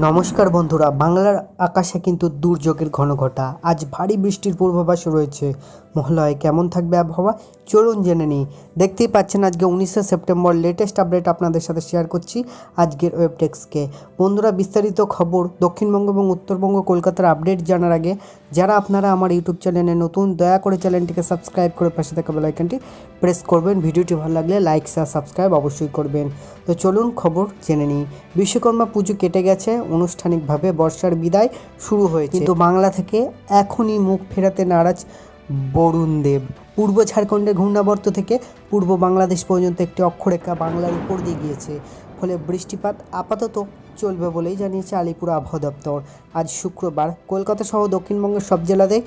নমস্কার বন্ধুরা, বাংলার আকাশে কিন্তু দুর্যোগের ঘনঘটা। আজ ভারী বৃষ্টির পূর্বাভাস রয়েছে। মহালয়ে কেমন থাকবে আবহাওয়া? চলুন জেনে নিই। দেখতেই পাচ্ছেন আজকে উনিশে সেপ্টেম্বর লেটেস্ট আপডেট আপনাদের সাথে শেয়ার করছি আজকের ওয়েবটেক্সকে বন্ধুরা, বিস্তারিত খবর দক্ষিণবঙ্গ এবং উত্তরবঙ্গ কলকাতার আপডেট জানার আগে যারা আপনারা আমার ইউটিউব চ্যানেলে নতুন, দয়া করে চ্যানেলটিকে সাবস্ক্রাইব করে পাশে থাকা বেলাইকনটি প্রেস করবেন। ভিডিওটি ভালো লাগলে লাইক শেয়ার সাবস্ক্রাইব অবশ্যই করবেন। তো চলুন খবর জেনে নিই। বিশ্বকর্মা পুজো কেটে গেছে, আনুষ্ঠানিকভাবে বর্ষার বিদায় শুরু হয়েছে। কিন্তু বাংলা থেকে এখনই মুখ ফেরাতে নারাজ বরুণ দেব। পূর্ব ঝাড়খণ্ডের ঘূর্ণাবর্ত থেকে পূর্ব বাংলাদেশ পর্যন্ত একটি অক্ষরেখা বাংলার উপর দিয়ে গিয়েছে। ফলে বৃষ্টিপাত আপাতত চলবে বলেই জানিয়েছে আলিপুর আবহাওয়া দপ্তর। আজ শুক্রবার কলকাতা সহ দক্ষিণবঙ্গের সব জেলাতে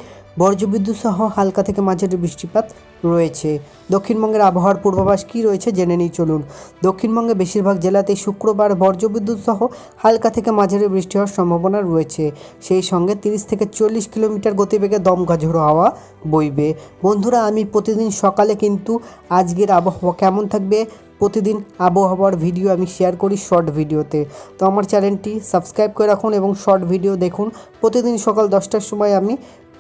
বজ্রবিদ্যুৎ সহ হালকা থেকে মাঝারি বৃষ্টিপাত রয়েছে। দক্ষিণবঙ্গের আবহাওয়ার পূর্বাভাস কী রয়েছে জেনে নিই, চলুন। দক্ষিণবঙ্গে বেশিরভাগ জেলাতেই শুক্রবার বজ্রবিদ্যুৎ সহ হালকা থেকে মাঝারি বৃষ্টি হওয়ার সম্ভাবনা রয়েছে। সেই সঙ্গে তিরিশ থেকে চল্লিশ কিলোমিটার গতিবেগে দমকা ঝোড়ো হাওয়া বইবে। বন্ধুরা, আমি প্রতিদিন সকালে কিন্তু আজকের আবহাওয়া কেমন থাকবে প্রতিদিন আবহাওয়ার ভিডিও আমি শেয়ার করি শর্ট ভিডিওতে তো। আমার চ্যানেলটি সাবস্ক্রাইব করে রাখুন এবং শর্ট ভিডিও দেখুন। প্রতিদিন সকাল দশটার সময় আমি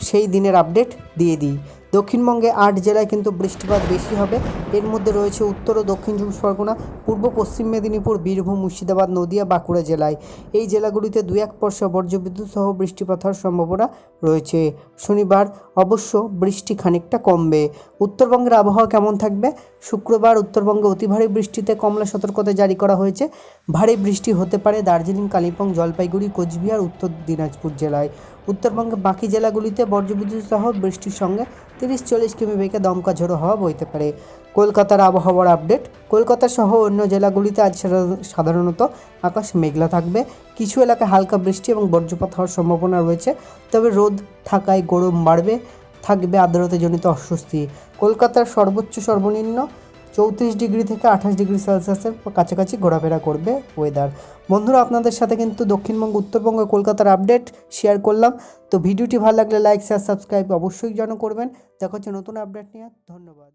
সেই দিনের আপডেট দিয়ে দিই। দক্ষিণবঙ্গে আট জেলায় কিন্তু বৃষ্টিপাত বেশি হবে। এর মধ্যে রয়েছে উত্তর ও দক্ষিণ চব্বিশ পরগনা পূর্ব পশ্চিম মেদিনীপুর, বীরভূম, মুর্শিদাবাদ, নদিয়া, বাঁকুড়া জেলায়। এই জেলাগুলিতে দু এক পর্ষা বজ্রবিদ্যুৎ সহ বৃষ্টিপাত হওয়ার সম্ভাবনা রয়েছে। শনিবার অবশ্য বৃষ্টি খানিকটা কমবে। উত্তরবঙ্গের আবহাওয়া কেমন থাকবে? শুক্রবার উত্তরবঙ্গে অতি ভারী বৃষ্টিতে কমলা সতর্কতা জারি করা হয়েছে। ভারী বৃষ্টি হতে পারে দার্জিলিং, কালিম্পং, জলপাইগুড়ি, কোচবিহার, উত্তর দিনাজপুর জেলায়। উত্তরবঙ্গের বাকি জেলাগুলিতে বজ্রবিদ্যুৎ সহ বৃষ্টির সঙ্গে তিরিশ চল্লিশ কিমি বেগে দমকা ঝোড়ো হওয়া বইতে পারে। কলকাতার আবহাওয়ার আপডেট, কলকাতা সহ অন্য জেলাগুলিতে আজ সাধা- সাধারণত আকাশ মেঘলা থাকবে। কিছু এলাকায় হালকা বৃষ্টি এবং বর্জ্যপাত হওয়ার সম্ভাবনা রয়েছে, তবে রোদ থাকায় গরম বাড়বে, থাকবে আর্দ্রতাজনিত অস্বস্তি। কলকাতার সর্বোচ্চ সর্বনিম্ন চৌত্রিশ ডিগ্রি থেকে আঠাশ ডিগ্রি সেলসিয়াসের কাছাকাছি ঘোরাফেরা করবে ওয়েদার বন্ধুরা, আপনাদের সাথে কিন্তু দক্ষিণবঙ্গ, উত্তরবঙ্গ, কলকাতার আপডেট শেয়ার করলাম। তো ভিডিওটি ভালো লাগলে লাইক শেয়ার সাবস্ক্রাইব অবশ্যই যেন করবেন। দেখা হচ্ছে নতুন আপডেট নিয়ে। ধন্যবাদ।